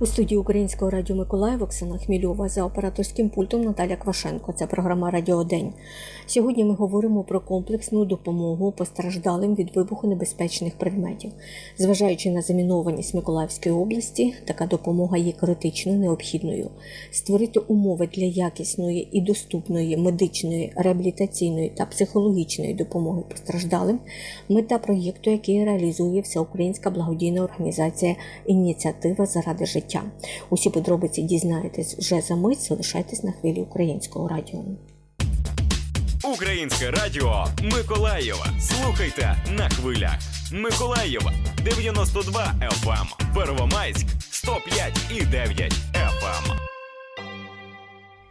У студії Українського радіо Миколаїв Оксана Хмільова за операторським пультом Наталя Квашенко. Це програма Радіо День. Сьогодні ми говоримо про комплексну допомогу постраждалим від вибухонебезпечних предметів. Зважаючи на замінованість Миколаївської області, така допомога є критично необхідною. Створити умови для якісної і доступної медичної, реабілітаційної та психологічної допомоги постраждалим мета проєкту, який реалізує всеукраїнська благодійна організація Ініціатива заради життя. Усі подробиці дізнаєтесь вже за мить. Залишайтесь на хвилі українського радіо. Українське радіо Миколаєва. Слухайте на хвилях. Миколаєва 92 FM. Первомайськ 105 і 9 FM.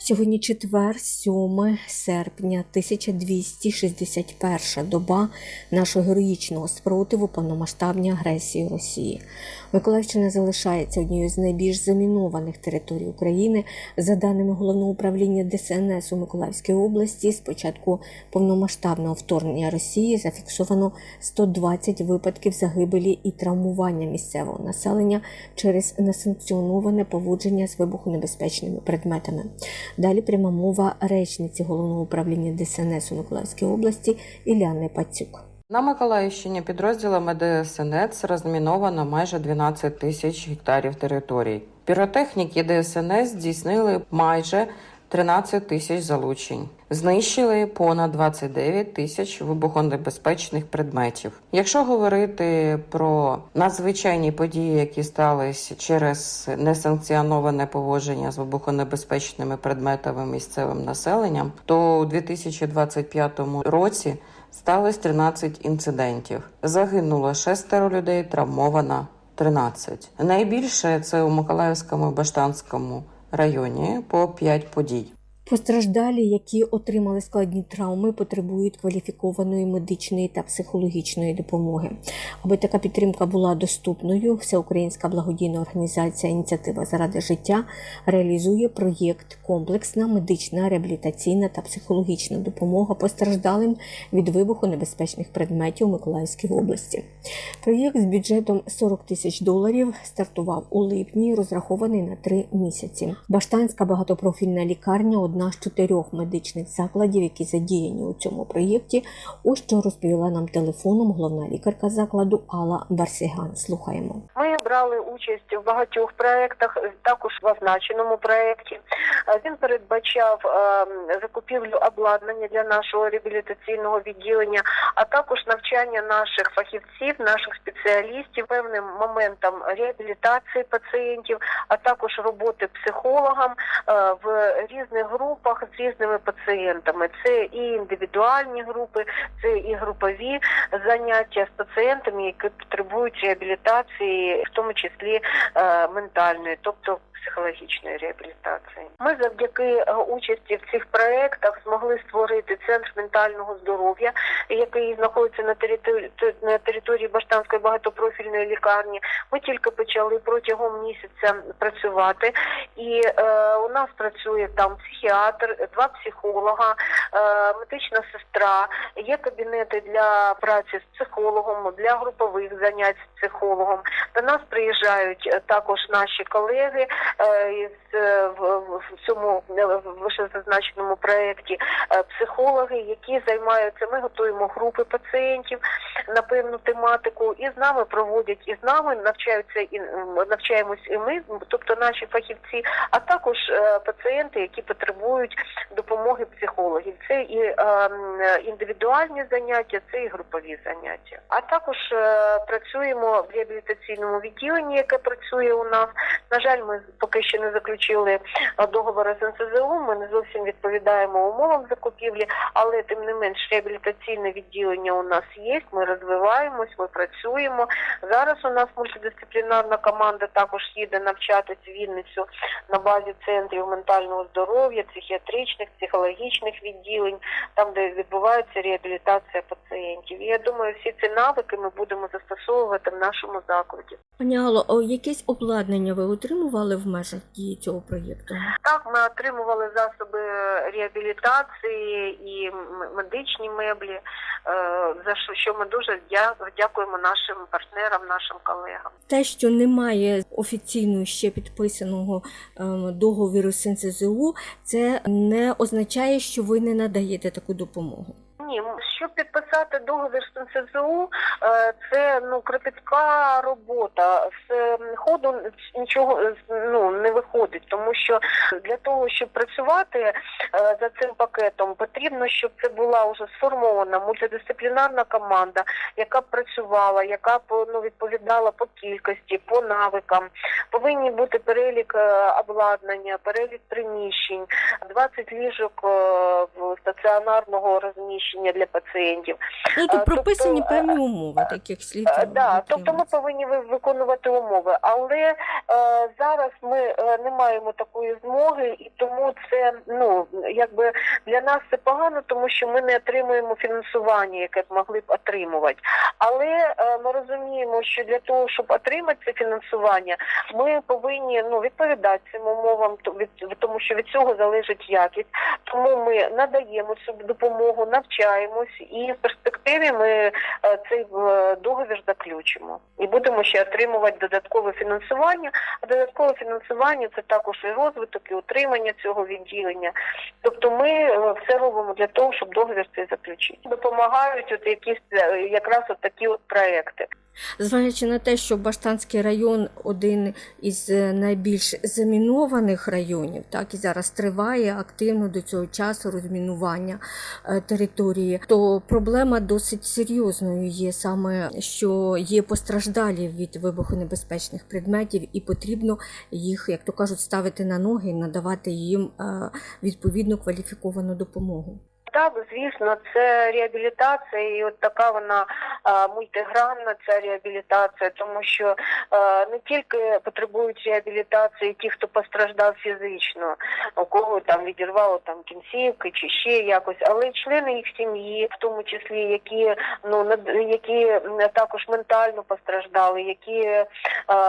Сьогодні четвер, 7 серпня, 1261 доба нашого героїчного спротиву повномасштабній агресії Росії. Миколаївщина залишається однією з найбільш замінованих територій України. За даними головного управління ДСНС у Миколаївській області, з початку повномасштабного вторгнення Росії зафіксовано 120 випадків загибелі і травмування місцевого населення через несанкціоноване поводження з вибухонебезпечними предметами. Далі пряма мова речниці головного управління ДСНС у Миколаївській області Іляни Пацюк. На Миколаївщині підрозділами ДСНС розміновано майже 12 тисяч гектарів територій. Піротехніки ДСНС здійснили майже 13 тисяч залучень, знищили понад 29 тисяч вибухонебезпечних предметів. Якщо говорити про надзвичайні події, які сталися через несанкціоноване поводження з вибухонебезпечними предметами місцевим населенням, то у 2025 році сталося 13 інцидентів. Загинуло шестеро людей, травмовано 13. Найбільше це у Миколаївському і Баштанському районі по 5 подій. Постраждалі, які отримали складні травми, потребують кваліфікованої медичної та психологічної допомоги. Аби така підтримка була доступною, всеукраїнська благодійна організація Ініціатива заради життя реалізує проєкт Комплексна медична, реабілітаційна та психологічна допомога постраждалим від вибуху небезпечних предметів Миколаївській області. Проєкт з бюджетом 40 тисяч доларів стартував у липні, розрахований на три місяці. Баштанська багатопрофільна лікарня одна з чотирьох медичних закладів, які задіяні у цьому проєкті. Ось що розповіла нам телефоном головна лікарка закладу Алла Барсіган. Слухаємо. Ми брали участь в багатьох проєктах, також в означеному проєкті. Він передбачав е, закупівлю обладнання для нашого реабілітаційного відділення, а також навчання наших фахівців, наших спеціалістів певним моментам реабілітації пацієнтів, а також роботи психологам е, в різних групах з різними пацієнтами. Це і індивідуальні групи, це і групові заняття з пацієнтами, які потребують реабілітації, в тому числі е, ментальної, тобто психологічної реабілітації. Ми завдяки е, участі в цих проектах змогли створити центр ментального здоров'я, який знаходиться на території на території Баштанської багатопрофільної лікарні. Ми тільки почали протягом місяця працювати, і е, у нас працює там психіатр, два психолога, е, медична сестра. Є кабінети для праці з психологом, для групових занять з психологом. До нас приїжджають е, також наші колеги в, в в цьому е, в проєкті е, психологи, які займаються. Ми готуємо групи пацієнтів на певну тематику, і з нами проводять, і з нами навчаються і навчаємось і ми, тобто наші фахівці, а також е, пацієнти, які потребують допомоги психологів. Це і е, індивідуальні заняття, це і групові заняття. А також е, працюємо в реабілітаційному відділенні, яке працює у нас. На жаль, ми поки що не заключили договори з НСЗУ. Ми не зовсім відповідаємо умовам закупівлі, але тим не менш реабілітаційне відділення у нас є. Ми розвиваємось, ми працюємо. Зараз у нас мультидисциплінарна команда також їде навчатись в Вінницю на базі центрів ментального здоров'я, психіатричних, психологічних відділень, там де відбувається реабілітація пацієнтів. Я думаю, всі ці навики ми будемо застосовувати в нашому закладі. Пані Алло, якесь обладнання ви отримували в в межах дії цього проєкту? Так, ми отримували засоби реабілітації і медичні меблі, е, за що, що ми дуже дя- дякуємо нашим партнерам, нашим колегам. Те, що немає офіційно ще підписаного ем, договіру з НСЗУ, це не означає, що ви не надаєте таку допомогу. Ні, щоб підписати договір з НСЗУ, е, це ну кропітка робота. З ходу нічого ну не виходить, тому що для того, щоб працювати е, за цим пакетом, потрібно, щоб це була вже сформована мультидисциплінарна команда, яка працювала, яка б ну відповідала по кількості, по навикам. Повинні бути перелік е, обладнання, перелік приміщень, 20 ліжок стаціонарного розміщення для пацієнтів. Ну тут прописані тобто, певні умови, таких слід. Е, Да, тобто ми повинні виконувати умови, але е, зараз ми е, не маємо такої змоги, і тому це ну якби для нас це погано, тому що ми не отримуємо фінансування, яке б могли б отримувати. Але е, ми розуміємо, що для того, щоб отримати це фінансування, ми повинні ну відповідати цим умовам, тому, що від цього залежить якість. Тому ми надаємо цю допомогу, навчаємось, і в перспективі ми е, цей е, договір заключимо і будемо ще отримувати додаткове фінансування. А додаткове фінансування це також і розвиток, і утримання цього відділення. Тобто, ми е, все робимо для того, щоб договір цей заключити. Допомагають от якісь якраз от такі от проекти. Зважаючи на те, що Баштанський район один із е, найбільш замінованих районів, так і зараз триває активно до цього часу розмінування е, території, то проблема досить серйозною є саме, що є постраждалі від вибухонебезпечних предметів, і потрібно їх, як то кажуть, ставити на ноги і надавати їм е, відповідну кваліфіковану допомогу. Так, звісно, це реабілітація, і от така вона мультигранна ця реабілітація, тому що не тільки потребують реабілітації ті, хто постраждав фізично, у кого там відірвало там кінцівки чи ще якось, але й члени їх сім'ї, в тому числі, які ну які також ментально постраждали, які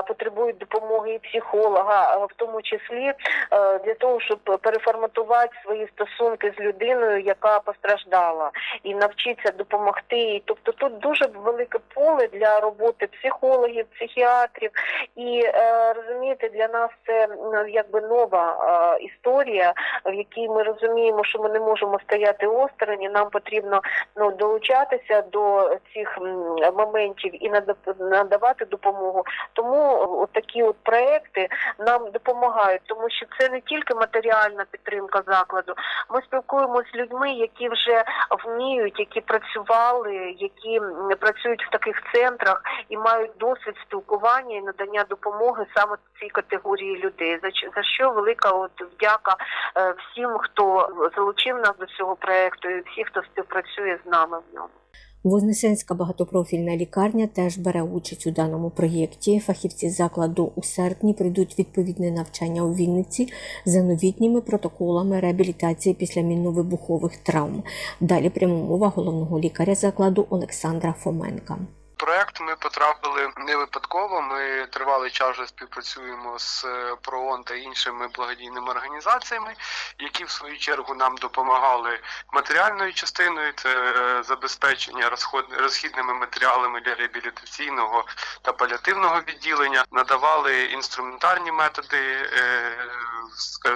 потребують допомоги і психолога, в тому числі для того, щоб переформатувати свої стосунки з людиною, яка постраждала, і навчитися допомогти. їй. Тобто тут дуже велике поле для роботи психологів, психіатрів, і е, розумієте, для нас це ну, якби нова е, історія, в якій ми розуміємо, що ми не можемо стояти осторонь, і нам потрібно ну долучатися до цих моментів і надавати допомогу. Тому от такі от проекти нам допомагають, тому що це не тільки матеріальна підтримка закладу. Ми спілкуємося з людьми, які вже вміють, які працювали, які працюють в таких центрах і мають досвід спілкування і надання допомоги саме цій категорії людей. За за що велика от вдяка е, всім, хто залучив нас до цього проекту, і всі, хто співпрацює з нами в ньому. Вознесенська багатопрофільна лікарня теж бере участь у даному проєкті. Фахівці закладу у серпні прийдуть відповідне навчання у Вінниці за новітніми протоколами реабілітації після мінно-вибухових травм. Далі прямомова головного лікаря закладу Олександра Фоменка. Проект ми потрапили не випадково. Ми тривалий час вже співпрацюємо з е, ПРООН та іншими благодійними організаціями, які в свою чергу нам допомагали матеріальною частиною, це е, забезпечення розход- розхідними матеріалами для реабілітаційного та паліативного відділення, надавали інструментарні методи, е,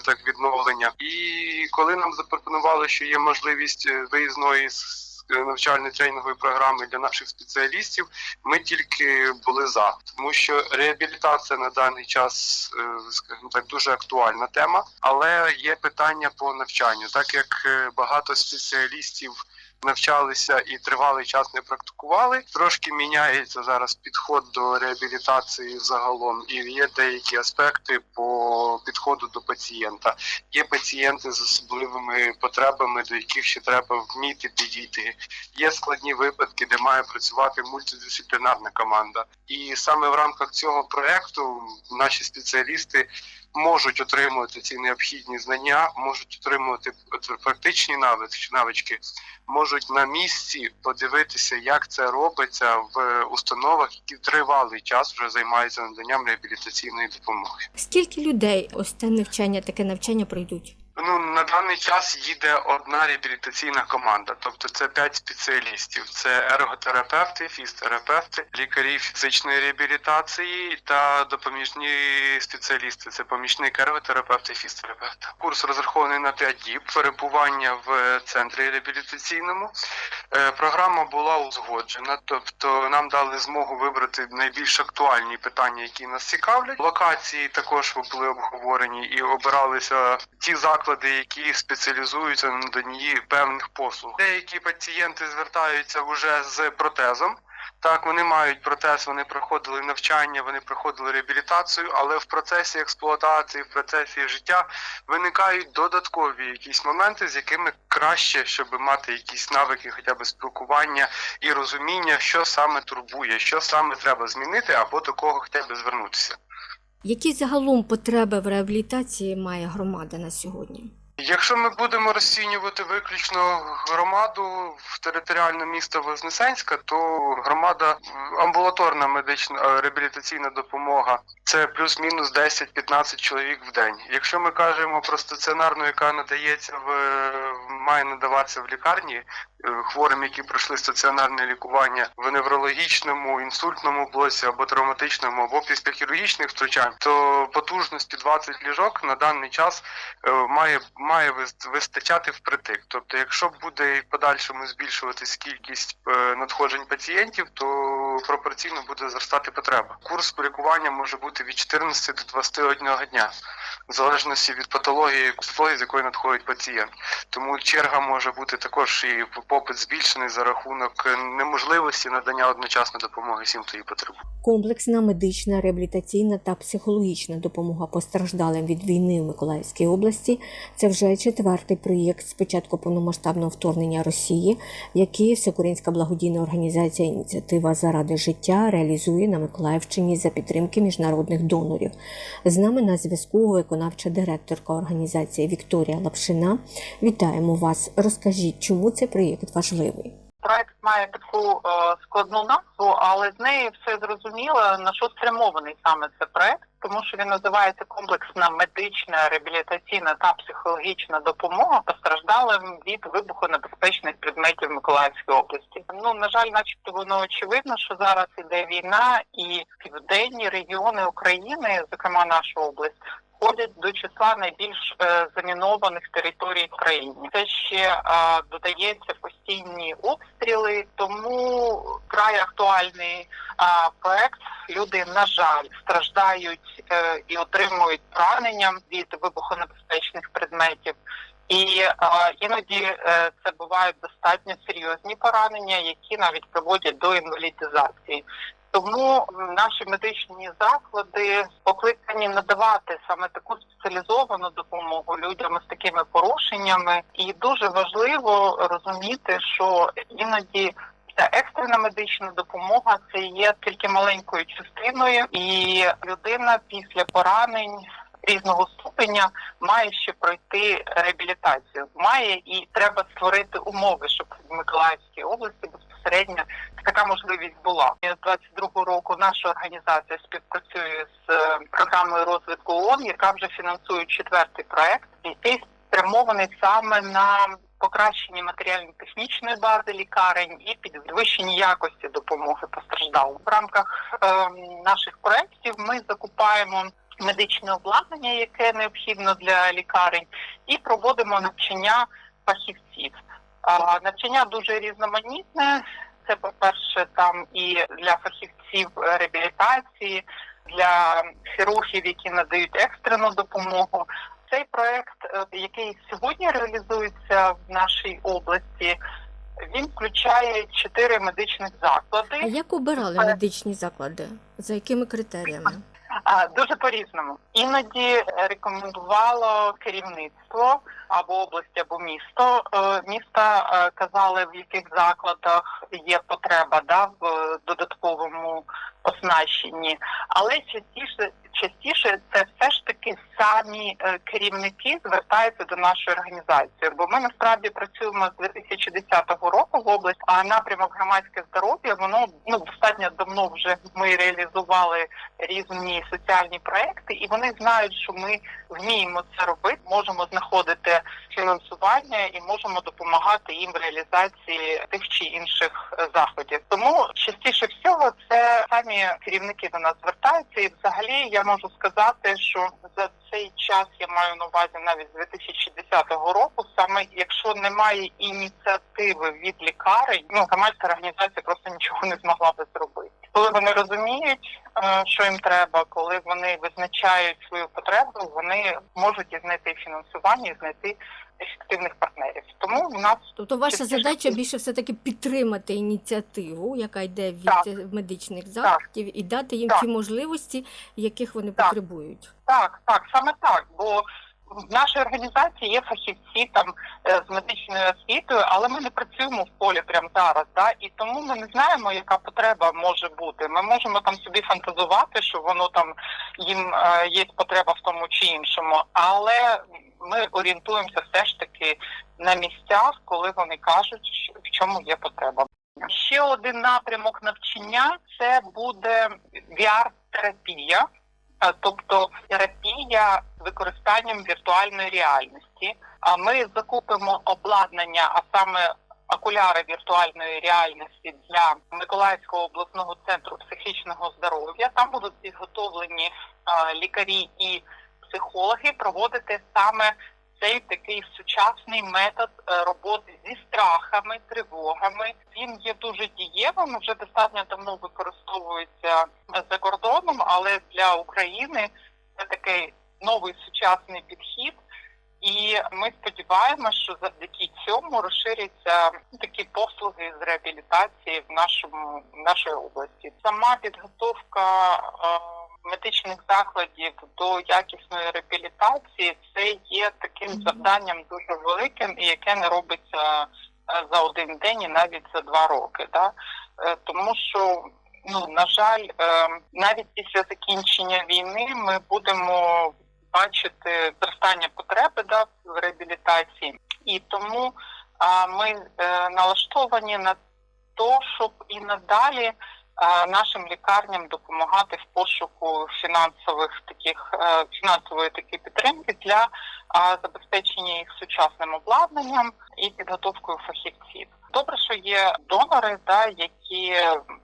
так, відновлення. І коли нам запропонували, що є можливість виїзної с- навчально тренінгової програми для наших спеціалістів, ми тільки були за, тому що реабілітація на даний час, е, скажімо так, дуже актуальна тема, але є питання по навчанню, так як е, багато спеціалістів. Навчалися і тривалий час не практикували. Трошки міняється зараз підход до реабілітації загалом, і є деякі аспекти по підходу до пацієнта. Є пацієнти з особливими потребами, до яких ще треба вміти підійти. Є складні випадки, де має працювати мультидисциплінарна команда. І саме в рамках цього проекту наші спеціалісти можуть отримувати ці необхідні знання, можуть отримувати практичні навички, можуть на місці подивитися, як це робиться в установах, які тривалий час вже займаються наданням реабілітаційної допомоги. Скільки людей ось це навчання, таке навчання пройдуть? Ну на даний час їде одна реабілітаційна команда, тобто це п'ять спеціалістів: це ерготерапевти, фізтерапевти, лікарі фізичної реабілітації та допоміжні спеціалісти. Це помічник ерготерапевта і фізтерапевта. Курс розрахований на 5 діб перебування в центрі реабілітаційному. Е, Програма була узгоджена, тобто нам дали змогу вибрати найбільш актуальні питання, які нас цікавлять. Локації також були обговорені і обиралися ті заклади, які спеціалізуються на наданні певних послуг. Деякі пацієнти звертаються вже з протезом. Так, вони мають протез, вони проходили навчання, вони проходили реабілітацію, але в процесі експлуатації, в процесі життя виникають додаткові якісь моменти, з якими краще, щоб мати якісь навики, хоча б спілкування і розуміння, що саме турбує, що саме треба змінити, або до кого хоча б звернутися. Які загалом потреби в реабілітації має громада на сьогодні? Якщо ми будемо розцінювати виключно громаду в територіальне місто Вознесенська, то громада амбулаторна медична е, реабілітаційна допомога це плюс-мінус 10-15 чоловік в день. Якщо ми кажемо про стаціонарну, яка надається в має надаватися в лікарні е, хворим, які пройшли стаціонарне лікування в неврологічному, інсультному блоці або травматичному, або після хірургічних втручань, то потужності 20 ліжок на даний час е, має має вистачати впритик. Тобто, якщо буде в подальшому збільшуватись кількість е, надходжень пацієнтів, то пропорційно буде зростати потреба. Курс лікування може бути від 14 до 21 дня, в залежності від патології, патології, з якої надходить пацієнт. Тому черга може бути також і попит збільшений за рахунок неможливості надання одночасно допомоги всім, хто її потребує. Комплексна медична, реабілітаційна та психологічна допомога постраждалим від війни в Миколаївській області це вже четвертий проєкт з початку повномасштабного вторгнення Росії, який Всеукраїнська благодійна організація Ініціатива заради життя реалізує на Миколаївщині за підтримки міжнародних донорів. З нами на зв'язку виконавча директорка організації Вікторія Лапшина. Вітаємо вас. Розкажіть, чому цей проєкт важливий? Проект має таку е, складну назву, але з неї все зрозуміло на що спрямований саме цей проект, тому що він називається комплексна медична, реабілітаційна та психологічна допомога постраждалим від вибухонебезпечних предметів Миколаївської області. Ну на жаль, начебто воно очевидно, що зараз іде війна, і південні регіони України, зокрема наша область. Входять до числа найбільш е, замінованих територій в країні. Це ще додається постійні обстріли, тому вкрай актуальний проект. Люди на жаль страждають е, і отримують поранення від вибухонебезпечних предметів. І е, іноді е, це бувають достатньо серйозні поранення, які навіть приводять до інвалідизації. Тому наші медичні заклади покликані надавати саме таку спеціалізовану допомогу людям з такими порушеннями, і дуже важливо розуміти, що іноді ця екстрена медична допомога це є тільки маленькою частиною, і людина після поранень. Різного ступеня має ще пройти реабілітацію. Має і треба створити умови, щоб в Миколаївській області безпосередньо така можливість була. З 22 року наша організація співпрацює з е, програмою розвитку ООН, яка вже фінансує четвертий проект, який спрямований саме на покращення матеріально-технічної бази лікарень і підвищення якості допомоги постраждалим. В рамках е, наших проєктів ми закупаємо медичне обладнання, яке необхідно для лікарень, і проводимо навчання фахівців. Навчання дуже різноманітне. Це, по-перше, там і для фахівців реабілітації, для хірургів, які надають екстрену допомогу. Цей проект, е, який сьогодні реалізується в нашій області, він включає чотири медичних заклади. А як обирали медичні заклади? За якими критеріями? А, Дуже по-різному. Іноді рекомендувало керівництво або область, або місто. Е, Міста е, казали, в яких закладах є потреба да, в додатковому оснащені, але частіше частіше це все ж таки самі е, керівники звертаються до нашої організації. Бо ми насправді працюємо з 2010 року в області, а напрямок громадське здоров'я воно ну достатньо давно вже ми реалізували різні соціальні проекти, і вони знають, що ми вміємо це робити, можемо знаходити фінансування і можемо допомагати їм в реалізації тих чи інших е, заходів. Тому частіше всього це самі керівники до нас звертаються, і взагалі я можу сказати, що за цей час я маю на увазі навіть з 2010 року, саме якщо немає ініціативи від лікарень, ну громадська організація просто нічого не змогла би зробити. Коли вони розуміють, е, що їм треба, коли вони визначають свою потребу, вони можуть і знайти фінансування, і знайти ефективних партнерів. Тому в нас Тобто ваша задача більше все таки підтримати ініціативу, яка йде від Так. медичних закладів, і дати їм Так. ті можливості, яких вони Так. потребують. Так, так, саме так. Бо в нашій організації є фахівці там е, з медичною освітою, але ми не працюємо в полі прямо зараз. Да? І тому ми не знаємо, яка потреба може бути. Ми можемо там собі фантазувати, що воно там їм е, є потреба в тому чи іншому, але ми орієнтуємося все ж таки на місцях, коли вони кажуть, що- в чому є потреба. Ще один напрямок навчання це буде VR-терапія. Тобто терапія з використанням віртуальної реальності. А ми закупимо обладнання, а саме окуляри віртуальної реальності для Миколаївського обласного центру психічного здоров'я. Там будуть підготовлені лікарі і психологи проводити саме цей такий сучасний метод е, роботи зі страхами, тривогами. Він є дуже дієвим, вже достатньо давно використовується за кордоном, але для України це такий новий сучасний підхід. І ми сподіваємося, що завдяки цьому розширяться такі послуги з реабілітації в нашому в нашій області. Сама підготовка е, медичних закладів до якісної реабілітації це є таким завданням дуже великим, і яке не робиться е, за один день і навіть за два роки. Да? Е, Тому що ну на жаль, е, навіть після закінчення війни ми будемо бачити зростання потреби да, в реабілітації, і тому ми налаштовані на те, щоб і надалі нашим лікарням допомагати в пошуку фінансових таких е, фінансової такої підтримки для забезпечення їх сучасним обладнанням і підготовкою фахівців. Добре, що є донори, да, які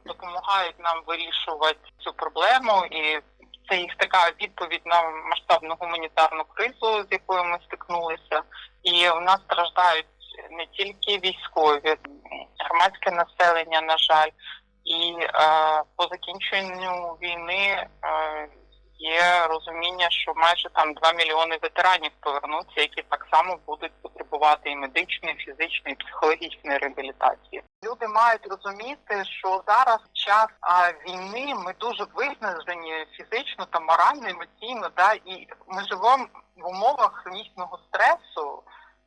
допомагають нам вирішувати цю проблему, і це їх така відповідь на масштабну гуманітарну кризу, з якою ми стикнулися. І у нас страждають не тільки військові, громадське населення, на жаль, і по закінченню війни є розуміння, що майже там 2 мільйони ветеранів повернуться, які так само будуть потребувати і медичної, фізичної, і психологічної реабілітації. Люди мають розуміти, що зараз час війни ми дуже виснажені фізично та морально, емоційно, да, і ми живемо в умовах хронічного стресу.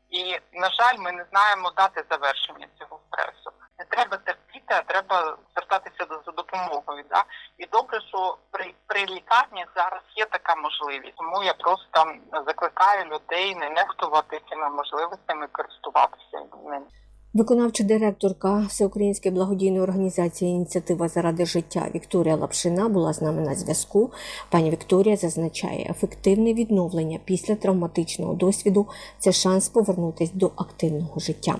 І, на жаль, ми не знаємо дати завершення цього стресу. Не треба терпіти, а треба звертатися за допомогою. Да? І добре, що при, при лікарні зараз є така можливість. Тому я просто закликаю людей не нехтувати цими можливостями, користуватися ними. Виконавча директорка Всеукраїнської благодійної організації Ініціатива заради життя Вікторія Лапшина була з нами на зв'язку. Пані Вікторія зазначає, ефективне відновлення після травматичного досвіду це шанс повернутися до активного життя.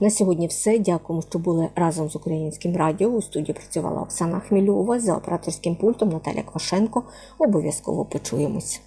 На сьогодні все. Дякуємо, що були разом з українським радіо. У студії працювала Оксана Хмільова за операторським пультом Наталя Квашенко. Обов'язково почуємось.